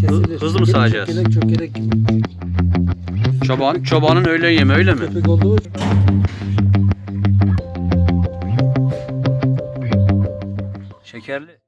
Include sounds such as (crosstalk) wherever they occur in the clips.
Kesilir. hızlı mı sağacağız? Çökelek çökelek gibi. Çoban, çobanın öğlen yemi öyle mi? Köpek olduğu Şekerli.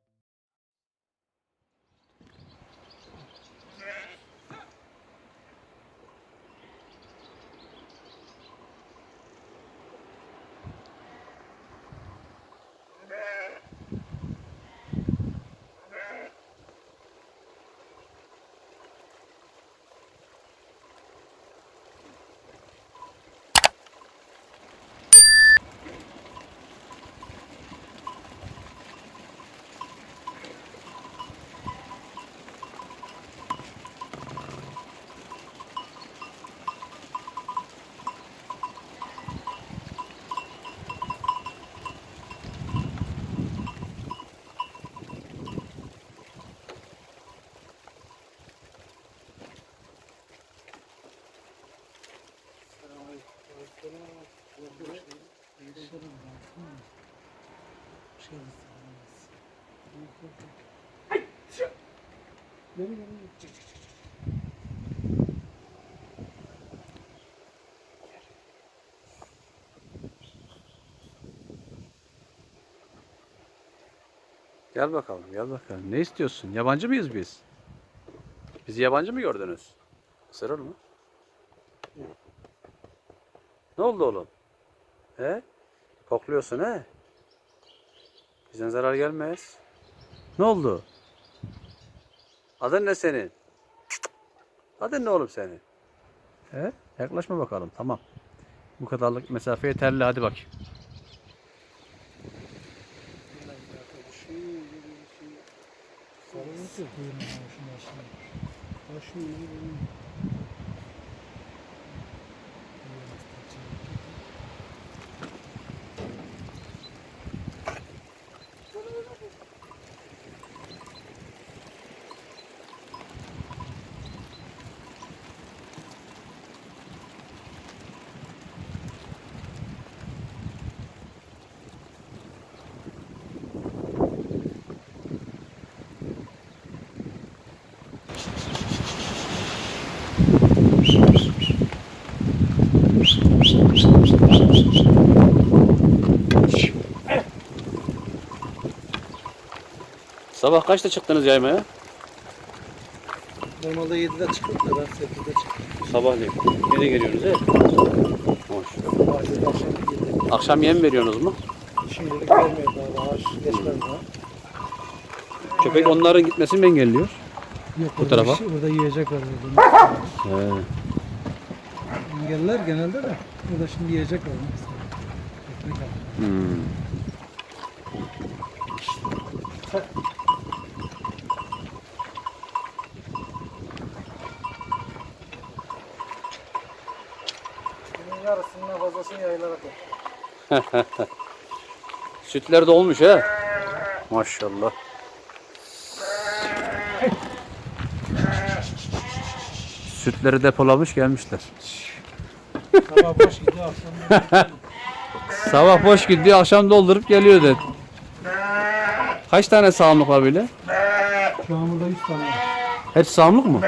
Gel bakalım, gel bakalım. Ne istiyorsun? Yabancı mıyız biz? Bizi yabancı mı gördünüz? Isırır mı? Ne oldu oğlum? He? Kokluyorsun he? Bizden zarar gelmez. Ne oldu? Adın ne senin? Adın ne oğlum senin? He? Yaklaşma bakalım. Tamam. Bu kadarlık mesafe yeterli. Hadi bak. Sabah kaçta çıktınız yaymaya? Normalde 7'de çıkıp da ben 8'de çıktım. Sabahleyin. Nereye geliyorsunuz he? Hoş. Akşam 7'de. Akşam yem veriyorsunuz mu? Şimdilik vermiyor daha. Ağaç geçmez daha. Köpek onların gitmesini mi engelliyor? Yok, Bu tarafa? bir şey- Orada yiyecek var. Orada. He. Engeller genelde de. Burada şimdi yiyecek var. mesela. Ekmek al. Hmm. Yarısından fazlasını yaylarak yap. (laughs) Sütler dolmuş he. Maşallah. Sütleri depolamış gelmişler. Sabah boş gidiyor akşam. (laughs) Sabah boş gidiyor, akşam doldurup geliyor dedi. Kaç tane sağımlık var böyle? Şu an burada 100 tane. Hepsi sağımlık mı?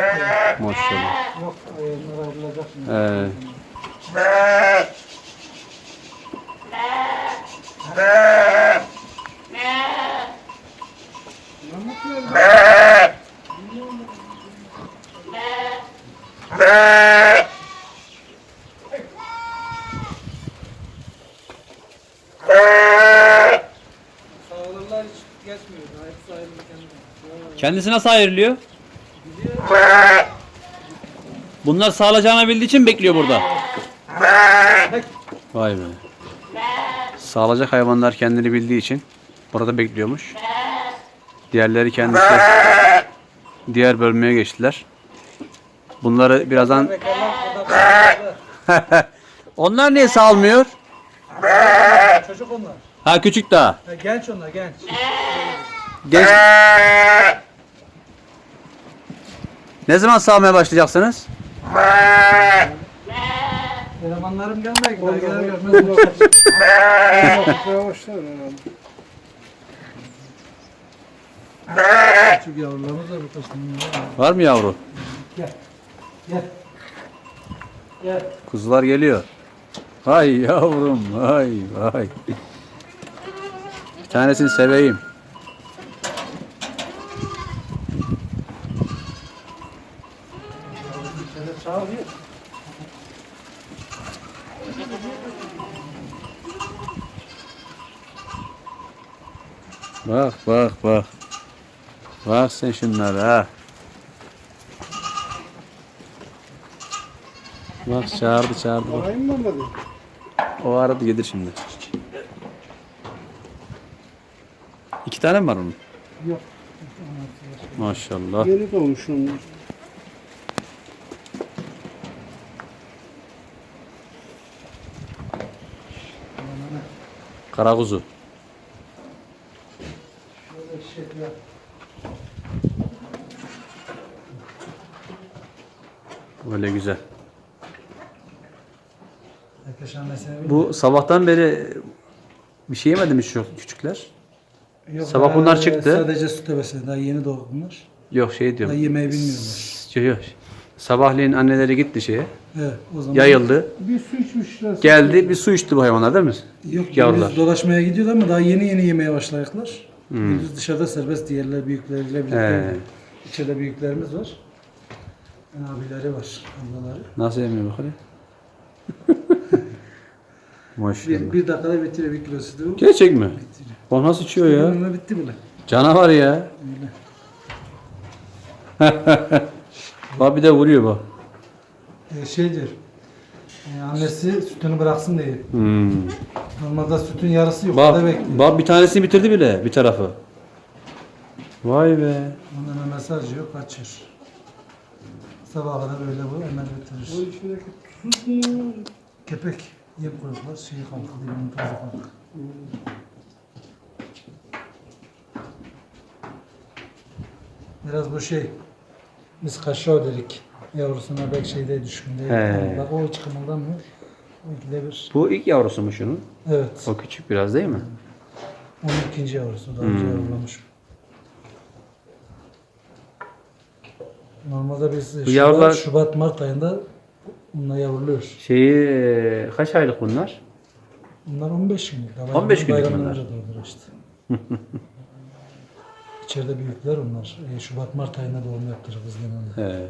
Maşallah. Yok ayırlar ayrılacak şimdi. Ee, kendisi nasıl ayrılıyor? Bunlar sağlayacağını bildiği için bekliyor burada. Vay be. Sağlayacak hayvanlar kendini bildiği için burada bekliyormuş. Diğerleri kendisi diğer bölmeye geçtiler. Bunları birazdan (laughs) onlar niye salmıyor? Çocuk onlar. Ha küçük daha. Ha, genç onlar genç. Genç. Ne zaman sağmaya başlayacaksınız? Elemanlarım gelmeye gider. Gelir gelmez. Yavaşlar herhalde. Küçük yavrularımız var birkaç tane var. Var mı yavru? Gel. Gel. Gel. Kuzular geliyor. Hay yavrum vay vay. Bir tanesini seveyim. Şöyle çağırıyor. Bak bak bak. Bak sen şunlara. Bak çağırdı çağırdı. Bak. Arayayım mı hadi? O aradı gelir şimdi. İki tane mi var onun? Yok. Maşallah. Yeni doğmuş onlar. Kara kuzu. Şöyle şey yap. Böyle güzel. Herkes annesine Bu sabahtan beri bir şey yemedi mi şu küçükler? Yok, sabah daha bunlar çıktı. Sadece süt besledim. Daha yeni doğdu bunlar. Yok şey Daha diyorum. yemeği bilmiyorlar. Yok yok. Sabahleyin anneleri gitti şeye. Evet o zaman. Yayıldı. Bir su içmişler. Geldi bir su içti bu hayvanlar değil mi? Yok Yavrular. yavrular. dolaşmaya gidiyorlar ama daha yeni yeni yemeye başlayacaklar. Gündüz dışarıda serbest diğerler büyükleriyle birlikte. He. İçeride büyüklerimiz var. Abileri var, ablaları. Nasıl yemiyor bak hele. (laughs) Maşallah. Bir, bir dakikada bitiriyor bir kilosu da. Gerçek mi? Bitiriyor. O nasıl içiyor ya? Bununla bitti bile. Canavar ya. Öyle. (laughs) Bak bir de vuruyor bak. Ee, şey diyor. e, annesi sütünü bıraksın diye. Hmm. Normalde sütün yarısı yukarıda Bak, bekliyor. bak bir tanesini bitirdi bile bir tarafı. Vay be. Ondan mesaj yok kaçır. Sabaha kadar öyle bu hemen bitirir. Kepek yem koyuyorlar. Şeyi kalktı, dibinin tozu kalktı. Biraz bu şey, biz kaşao dedik. Yavrusuna belki şeyde düşkün değil. He. Bak o hiç kımıldamıyor. O ikide bir. Bu ilk yavrusu mu şunun? Evet. O küçük biraz değil mi? Onun ikinci yavrusu. Daha önce yavrulamış. Normalde biz Şubat, yavrular- Şubat, Mart ayında bununla yavruluyor. Şeyi e, kaç aylık bunlar? Bunlar 15 günlük. Daha 15 günlük bayramdan bunlar. önce doğdular işte. (laughs) İçeride büyükler onlar. E, Şubat, Mart ayında doğum yaptırır biz genelde. He.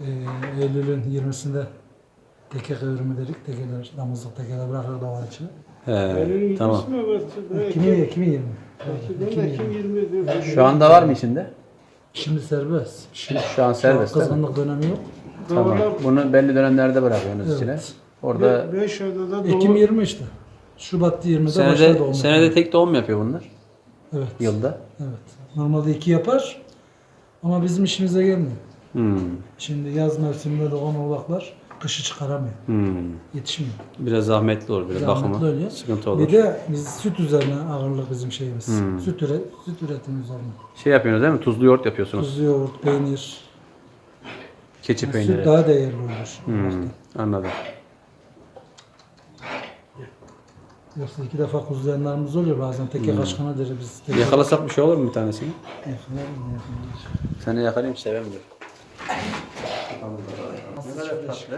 E, Eylül'ün 20'sinde teke kıvrımı dedik. Tekeler, damızlık tekeler bırakır davar içine. He. Tamam. tamam. mi bastı? Ekim, Ekim 20. Ekim, Ekim 20 diyor. Şu anda var mı içinde? Şimdi serbest. Şimdi şu an serbest değil mi? Kızgınlık dönemi yok. Tamam. Bunu belli dönemlerde bırakıyorsunuz içine. Evet. Orada 5 ayda da Ekim dolu. 20 işte. Şubat 20'de başladı senede, doğum. senede yapmaya. tek doğum yapıyor bunlar? Evet. Yılda. Evet. Normalde iki yapar. Ama bizim işimize gelmiyor. Hmm. Şimdi yaz mevsiminde doğan oğlaklar kışı çıkaramıyor. Hmm. Yetişmiyor. Biraz zahmetli olur böyle Zahmetli bakımı. oluyor. Sıkıntı olur. Bir de biz süt üzerine ağırlık bizim şeyimiz. Hmm. Süt, üret, süt üretimi üzerine. Şey yapıyorsunuz değil mi? Tuzlu yoğurt yapıyorsunuz. Tuzlu yoğurt, peynir. Keçi Yani peyniri. süt daha değerli olur. Hmm. Anladım. Yoksa iki defa kuzulayanlarımız oluyor bazen. Teke kaçkana deri biz. Teke Yakalasak bir şey olur mu bir tanesini? Yakalar mı, yakalar. Seni yakalayayım sevemiyorum. Annesi.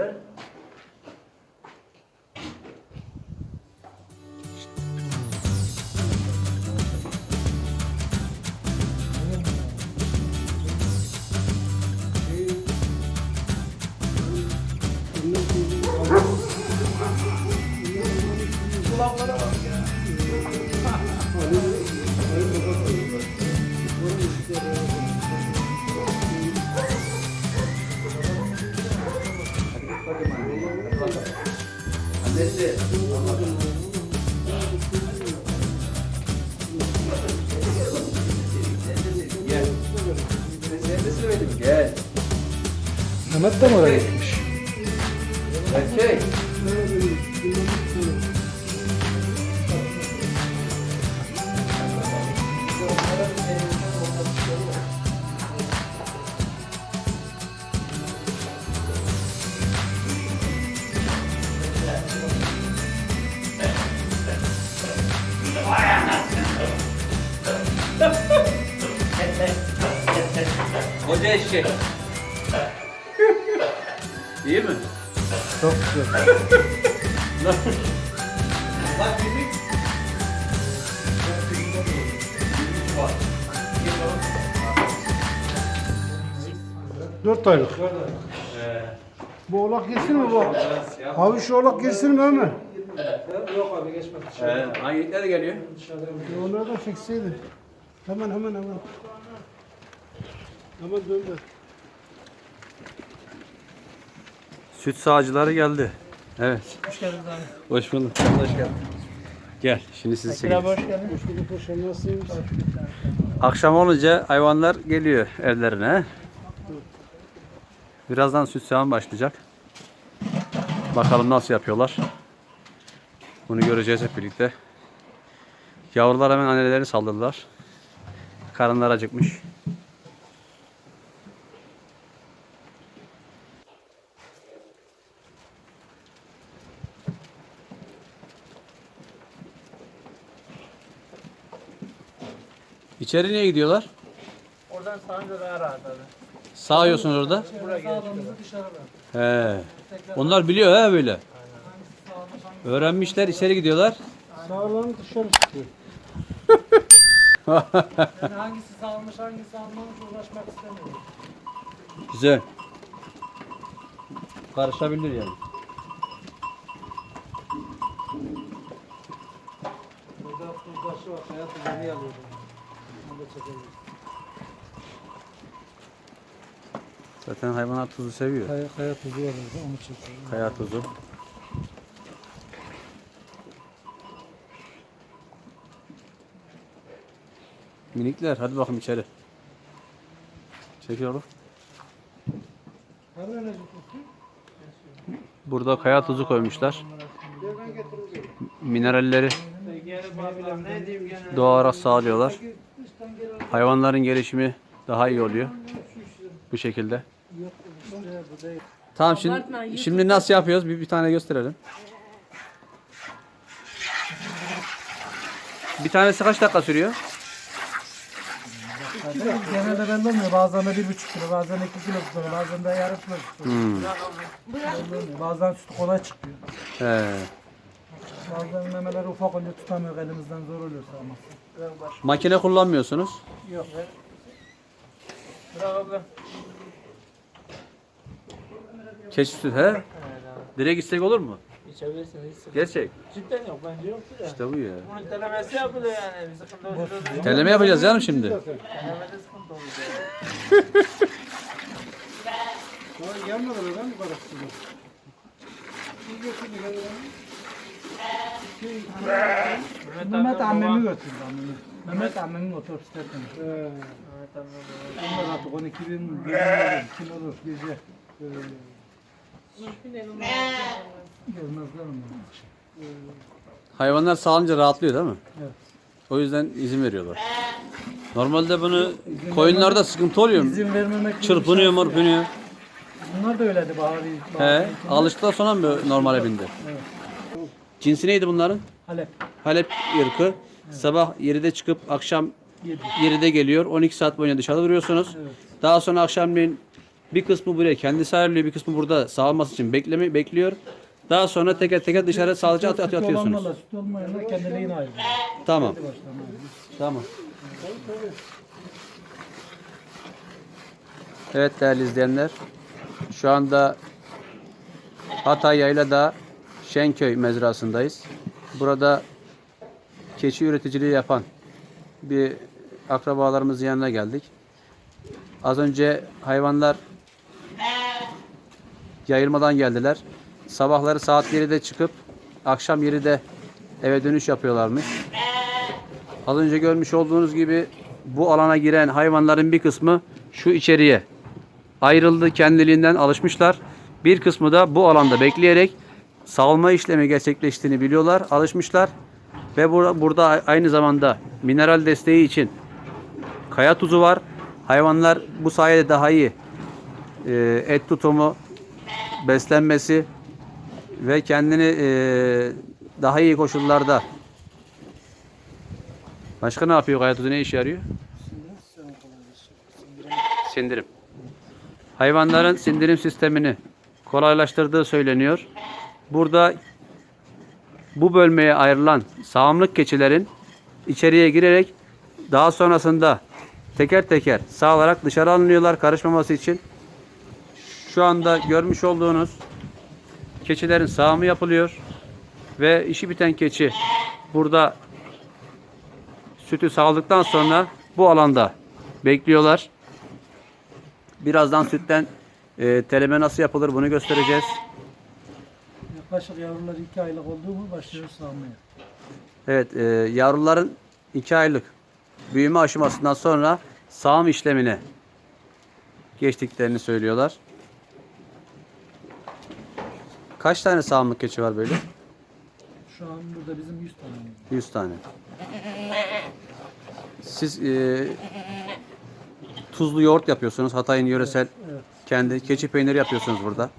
Eşek. (laughs) İyi mi? Çok güzel. Bak bizim. Dört aylık. Bu oğlak girsin mi bu? Abi şu oğlak girsin mi hemen? Yok abi geçmedi. Ee, hangileri geliyor? Onları da çekseydi. Hemen hemen hemen. Hemen döndü. Süt sağcıları geldi. Evet. Hoş geldiniz abi. Hoş bulduk. Hoş geldin. Gel. Şimdi sizi çekeceğiz. hoş geldin. Hoş bulduk paşam nasılsınız? Akşam olunca hayvanlar geliyor evlerine. Birazdan süt sağım başlayacak. Bakalım nasıl yapıyorlar. Bunu göreceğiz hep birlikte. Yavrular hemen annelerini saldırdılar. Karınlar acıkmış. İçeri niye gidiyorlar? Oradan sağınca daha rahat abi. Sağıyorsun orada. Sağlığımızı dışarıda. He. Onlar biliyor ha böyle. Öğrenmişler içeri gidiyorlar. Sağlam dışarı çıkıyor. (laughs) Yani hangisi sağlamış hangisi almamış uğraşmak istemiyorum. Güzel. Karışabilir yani. Burada tuzdaşı var. Hayat yeni alıyordum. Onu da çekelim. Zaten hayvanlar tuzu seviyor. Kaya, kaya tuzu var orada onu çekelim. Kaya tuzu. Minikler hadi bakalım içeri. Çekil oğlum. Burada kaya tuzu koymuşlar. Mineralleri Geri bakıyorum ne diyeyim gene. doğarak sağlıyorlar. Hayvanların gelişimi daha iyi oluyor. Bu şekilde. Tamam şimdi şimdi nasıl yapıyoruz? Bir, bir tane gösterelim. Bir tanesi kaç dakika sürüyor? Genelde belli olmuyor. Bazen de bir buçuk kilo, bazen iki kilo tutuyor, bazen de yarım kilo tutuyor. Hmm. Bazen süt kolay çıkıyor. He. Bazen memeleri ufak oluyor tutamıyor elimizden zor oluyor Makine kullanmıyorsunuz. Yok. Bırak abla. Keçi süt he? Direkt istek olur mu? İçebilirsin hiç sıkıntı. Gerçek. Cidden yok bence yoktu da. İşte bu ya. Bunun telemesi yapılıyor yani. Bir sıkıntı olacak. Teleme yapacağız canım şimdi. Telemede sıkıntı olacak. Gelmeden neden bu kadar? Siz götürün gelin. Mehmet ammemi götürdü ammemi. Mehmet ammemin otobüste Ee, Evet anladım. Onlar artık 12 bin, bin olur, kim olur gece. Gelmezler onlar. Hayvanlar sağınca rahatlıyor değil mi? Evet. O yüzden izin veriyorlar. Normalde bunu koyunlarda sıkıntı oluyor mu? İzin vermemek Çırpınıyor mırpınıyor. Bunlar da öyleydi Bahari. He, alıştıktan sonra mı normale bindi? Evet. Cinsi neydi bunların? Halep. Halep ırkı. Sabah 7'de çıkıp akşam Yedi. 7'de geliyor. 12 saat boyunca dışarıda duruyorsunuz. Evet. Daha sonra akşamleyin bir kısmı buraya kendisi ayarlıyor, bir kısmı burada sağlaması için bekleme bekliyor. Daha sonra teker teker dışarı atı atı Süt atıyorsunuz. süt olmayanlar kendiliğine ayrı. Tamam. Tamam. Evet değerli izleyenler. Şu anda Hatay Yayla'da Şenköy mezrasındayız. Burada keçi üreticiliği yapan bir akrabalarımızın yanına geldik. Az önce hayvanlar yayılmadan geldiler. Sabahları saat 7'de çıkıp akşam 7'de eve dönüş yapıyorlarmış. Az önce görmüş olduğunuz gibi bu alana giren hayvanların bir kısmı şu içeriye ayrıldı, kendiliğinden alışmışlar. Bir kısmı da bu alanda bekleyerek salma işlemi gerçekleştiğini biliyorlar, alışmışlar. Ve bur- burada aynı zamanda mineral desteği için kaya tuzu var. Hayvanlar bu sayede daha iyi e, et tutumu, beslenmesi ve kendini e, daha iyi koşullarda Başka ne yapıyor kaya tuzu? Ne işe yarıyor? Sindirim. Hayvanların sindirim sistemini kolaylaştırdığı söyleniyor. Burada bu bölmeye ayrılan sağımlık keçilerin içeriye girerek daha sonrasında teker teker sağlarak dışarı alınıyorlar karışmaması için. Şu anda görmüş olduğunuz keçilerin sağımı yapılıyor ve işi biten keçi burada sütü sağladıktan sonra bu alanda bekliyorlar. Birazdan sütten e, teleme nasıl yapılır bunu göstereceğiz. Yaklaşık yavrular 2 aylık oldu mu başlıyoruz sağmaya. Evet, e, yavruların 2 aylık büyüme aşamasından sonra sağım işlemine geçtiklerini söylüyorlar. Kaç tane sağımlık keçi var böyle? Şu an burada bizim 100 tane. var. 100 tane. Siz e, tuzlu yoğurt yapıyorsunuz. Hatay'ın yöresel Evet. kendi keçi peyniri yapıyorsunuz burada.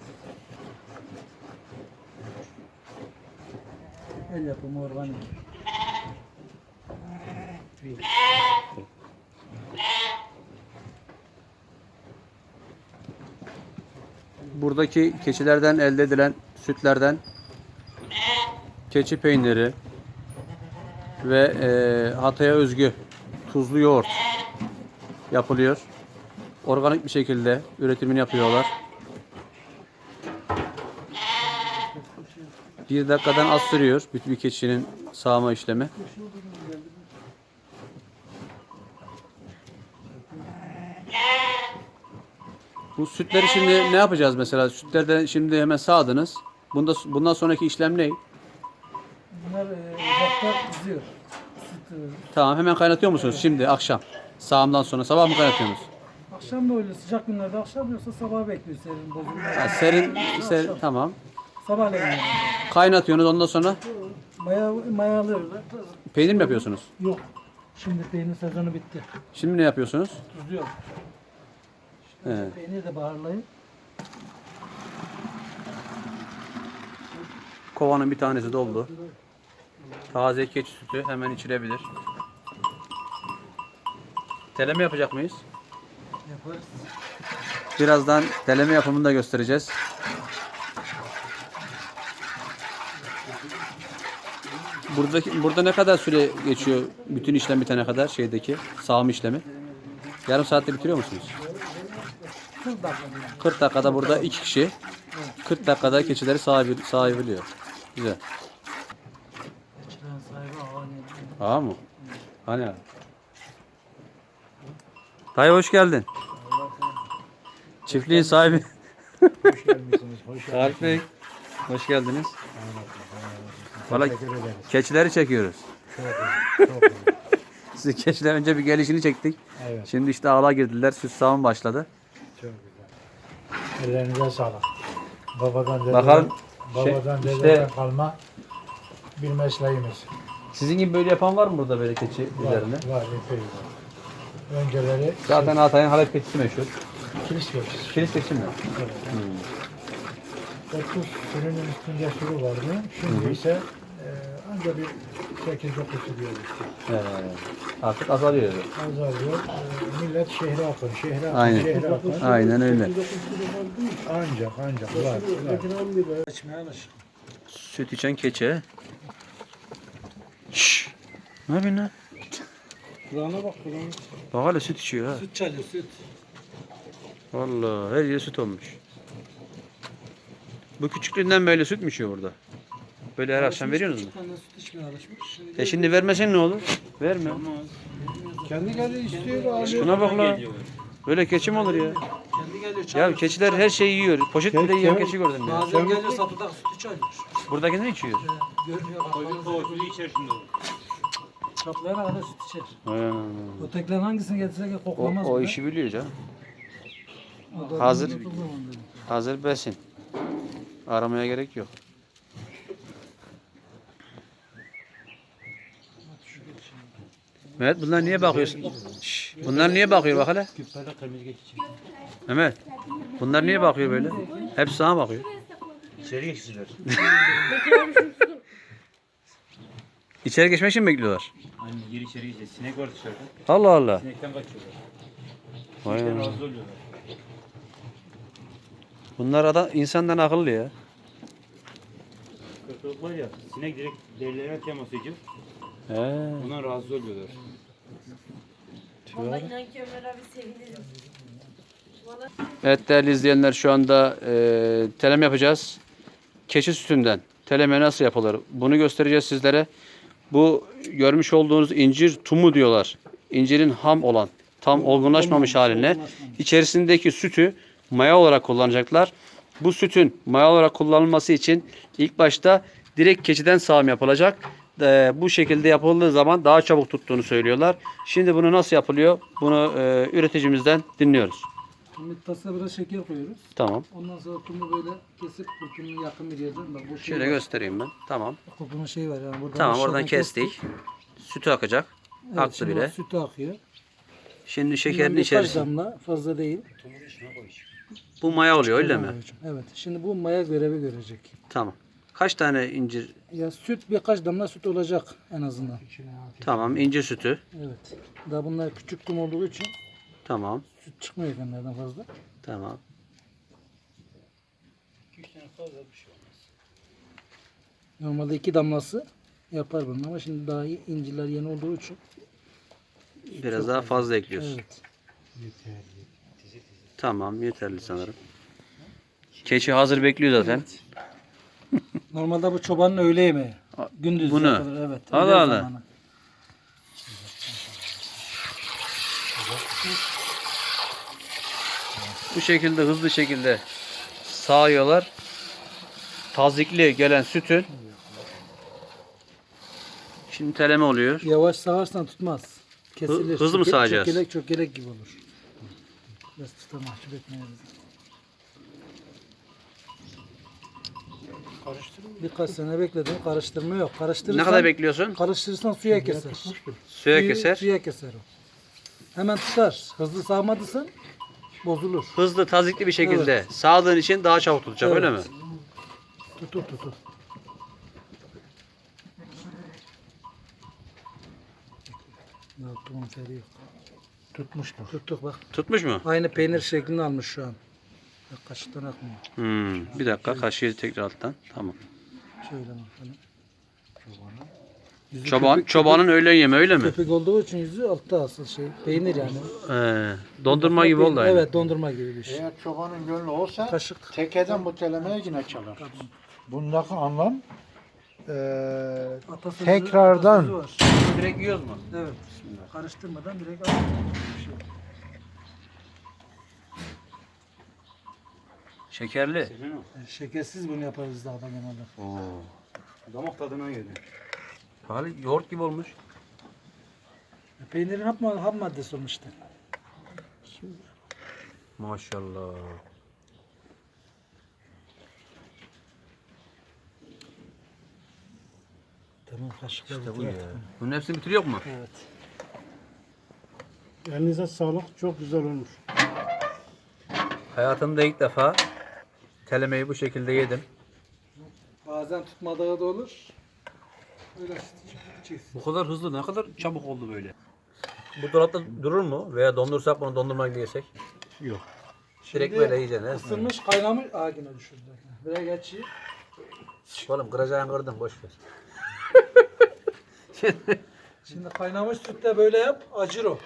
El yapımı organik. Buradaki keçilerden elde edilen sütlerden keçi peyniri ve e, Hatay'a özgü tuzlu yoğurt yapılıyor. Organik bir şekilde üretimini yapıyorlar. Bir dakikadan az sürüyor bir, bir keçinin sağma işlemi. Bu sütleri şimdi ne yapacağız mesela? Sütlerden şimdi hemen sağdınız. Bunda bundan sonraki işlem ne? Bunlar e, kızıyor. Süt, e, Tamam hemen kaynatıyor musunuz şimdi akşam? Sağımdan sonra sabah mı kaynatıyorsunuz? akşam da öyle sıcak günlerde akşam yoksa sabah bekliyor serin bozulma. Ha, serin, serin tamam. Sabahleyin yani. Kaynatıyorsunuz ondan sonra Maya, mayalıyorlar. peynir mi yapıyorsunuz? Yok. Şimdi peynir sezonu bitti. Şimdi ne yapıyorsunuz? Tuzuyor. He. De baharlayın. Kovanın bir tanesi doldu. Taze keçi sütü hemen içilebilir. Teleme yapacak mıyız? Yaparız. Birazdan teleme yapımını da göstereceğiz. Buradaki burada ne kadar süre geçiyor bütün işlem bitene kadar şeydeki sağım işlemi? Yarım saatte bitiriyor musunuz? 40 dakika. 40 dakikada burada iki kişi 40 dakikada keçileri sahibi, sahabiliyor. Güzel. Ağa mı? Hani ağa? Dayı hoş geldin. Çiftliğin sahibi. Hoş gelmişsiniz. Hoş Tarık Bey. Hoş geldiniz. Valla keçileri çekiyoruz. Çok iyi. Çok iyi. Siz keçiler önce bir gelişini çektik. Evet. Şimdi işte ağla girdiler. Süt sağım başladı. Çok güzel. Ellerinize sağlık. Babadan dededen, Bakalım, şey, babadan işte- dededen kalma bir mesleğimiz. Sizin gibi böyle yapan var mı burada böyle keçi Var, üzerine? var, epey var. Önceleri Zaten Hatay'ın Halep keçisi meşhur. kilis geçiş. Kilis keçi mi? Evet. 30 sürünün üstünde sürü vardı. Şimdi ise ancak bir 8-9 sürüyor işte. Ee, artık azalıyor. Azalıyor. E, millet şehre akın, şehre akın, Aynen. şehre akın. Aynen öyle. Ancak, ancak var. Süt içen keçi. Şşş. Ne yapıyorsun lan? Kulağına bak kulağına. Bak hala süt içiyor ha. Süt çalıyor süt. Vallahi her yeri süt olmuş. Bu küçüklüğünden böyle süt mü içiyor burada? Böyle her akşam veriyorsunuz mu? Süt içmeye alışmış. E şimdi vermesen ne olur? Verme. Kendi geldi istiyor abi. Şuna bak la. Böyle keçi mi olur ya? kendi geliyor Ya keçiler her şeyi yiyor. Poşet bile yiyen keçi gördüm ya. Bazen geliyor sapıda sütü çalıyor. Buradaki ne içiyor? Görmüyor. Koyun içer şimdi o. Çatlayana kadar süt içer. Vay anam. Ötekilerin hangisini getirse ki O, koklamaz. o bile. işi biliyor canım. Hazır- tutulduğu zaman dedi. Hazır besin. Aramaya gerek yok. Mehmet bunlar niye bakıyorsun? Şşş, bunlar niye bakıyor bak hele? Mehmet. Bunlar niye bakıyor böyle? Hepsi sana bakıyor. İçeri geçsinler. (laughs) İçeri geçmek için mi bekliyorlar? Hani gir içeri geçsin. Sinek var dışarıda. Allah Allah. Sinekten kaçıyorlar. Vay anam. razı oluyorlar. Bunlar adam insandan akıllı ya. Kırklık var ya sinek direkt derilerine temas ediyor. He. Buna razı oluyorlar. Vallahi inan ki Ömer abi sevinirim. Vallahi Evet değerli izleyenler şu anda e, telem yapacağız. Keçi sütünden teleme nasıl yapılır bunu göstereceğiz sizlere. Bu görmüş olduğunuz incir tumu diyorlar. İncirin ham olan tam olgunlaşmamış haline içerisindeki sütü maya olarak kullanacaklar. Bu sütün maya olarak kullanılması için ilk başta direkt keçiden sağım yapılacak. E, bu şekilde yapıldığı zaman daha çabuk tuttuğunu söylüyorlar. Şimdi bunu nasıl yapılıyor? Bunu e, üreticimizden dinliyoruz. Şimdi tasına biraz şeker koyuyoruz. Tamam. Ondan sonra tumu böyle kesip kurtunun yakın bir yerden bak bu şey Şöyle var. göstereyim ben. Tamam. Kurtunun şeyi var yani buradan Tamam aşağıdan oradan kestik. Sütü akacak. Evet, Aktı bile. Sütü akıyor. Şimdi şekerin içerisinde. damla fazla değil. Bu maya oluyor öyle mi? Evet. Şimdi bu maya görevi görecek. Tamam. Kaç tane incir? Ya süt birkaç damla süt olacak en azından. Tamam incir sütü. Evet. Daha bunlar küçük kum olduğu için Tamam. süt çıkmıyor kendilerden fazla. Tamam. Normalde iki damlası yapar bunu ama şimdi daha iyi inciler yeni olduğu için. Biraz daha fazla ekliyorsun. Evet. Tamam yeterli sanırım. Keçi hazır bekliyor zaten. Normalde bu çobanın öğle yemeği. Gündüz Bunu? yapılır, evet. Allah öğle zamanı. Bu şekilde hızlı şekilde sağıyorlar. Tazikli gelen sütün Şimdi teleme oluyor. Yavaş sağarsan tutmaz. Kesilir. hızlı mı Çöke- sağacağız? Çökelek çökelek gibi olur. Biraz tuta mahcup etmeyelim. Birkaç sene bekledim. Karıştırma yok. Karıştırırsan, Ne kadar bekliyorsun? Karıştırırsan suya keser. Suya Suyu- keser. Suya keser o. Hemen tutar. Hızlı sağmadıysan bozulur. Hızlı, tazikli bir şekilde sağdığın için daha çabuk tutacak öyle mi? Evet. Tutur tutur. Ya tamam feri yok. Tutmuştur. Tuttuk bak. Tutmuş mu? Aynı peynir şeklini almış şu an. Bak kaşıktan akmıyor. Hmm, bir dakika kaşığı tekrar alttan. Tamam. Şöyle bakalım. Yüzü Çoban, köpük- çobanın öğlen yeme öyle mi? Köpük olduğu için yüzü altta asıl şey. Peynir yani. Ee, dondurma gibi oldu aynı. Evet dondurma gibi bir şey. Eğer çobanın gönlü olsa Kaşık. tekeden bu telemeye yine çalar. Bundaki anlam eee Atasözü- Tekrardan. atasözü var. Direkt yiyoruz mu? Evet. Karıştırmadan direkt al. Şekerli. Yani şekersiz bunu yaparız daha da genelde. Oo. Damak tadına göre. Hali yoğurt gibi olmuş. Peynirin ham, ham maddesi olmuş işte. Maşallah. Tamam kaşıkla İşte bu ya. Bunun hepsini bitiriyor mu? Evet. Elinize sağlık. Çok güzel olmuş. Hayatımda ilk defa telemeyi bu şekilde yedim. Bazen tutmadığı da olur. Öyle çift. Bu kadar hızlı ne kadar çabuk oldu böyle. Bu dolapta durur mu? Veya dondursak bunu dondurma gibi yesek? Yok. Direkt böyle yiyeceksin. he? Isınmış kaynamış. Aa yine düşürdü. Buraya geçeyim. Oğlum kıracağını kırdın boş ver. Şimdi kaynamış sütte böyle yap. Acır o.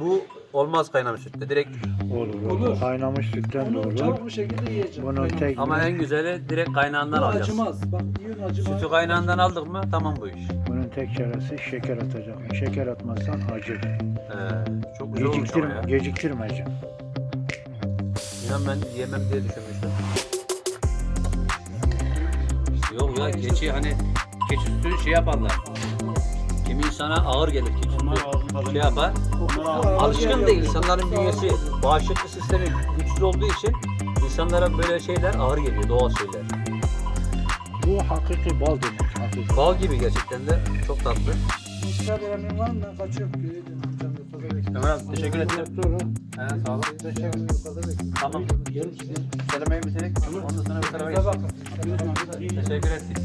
Bu olmaz kaynamış sütte. Direkt Olur. Olur. Kaynamış sütten de Onu olur. çabuk bir şekilde yiyeceğim. Kaynamış. tek ama en güzeli direkt kaynağından Bu alacağız. acımaz. Bak yiyin acımaz. Sütü kaynağından aldık mı tamam bu iş. bunun tek çaresi şeker atacaksın. Şeker atmazsan acı. Ee, çok güzel olmuş ama ya. Geciktir, geciktirmeyeceksin. İnan ben yemem diye düşünmüştüm. Yok ya keçi hani keçi sütü şey yaparlar. Kimi insana ağır gelir sütü. Şey yapar. Alışkın değil insanların bünyesi. Bağışıklık sistemi güçsüz olduğu için insanlara böyle şeyler ağır geliyor doğal şeyler. Bu hakiki bal demek. Hakiki. Bal gibi gerçekten de çok tatlı. İşler beğenmeyin var mı? Ben kaçıyorum. Ömer abi teşekkür ederim. He sağ ol. Amcam yukarıda bekliyor. Tamam. Söylemeyi bitirek. Ondan sonra bir tarafa. Teşekkür ettik.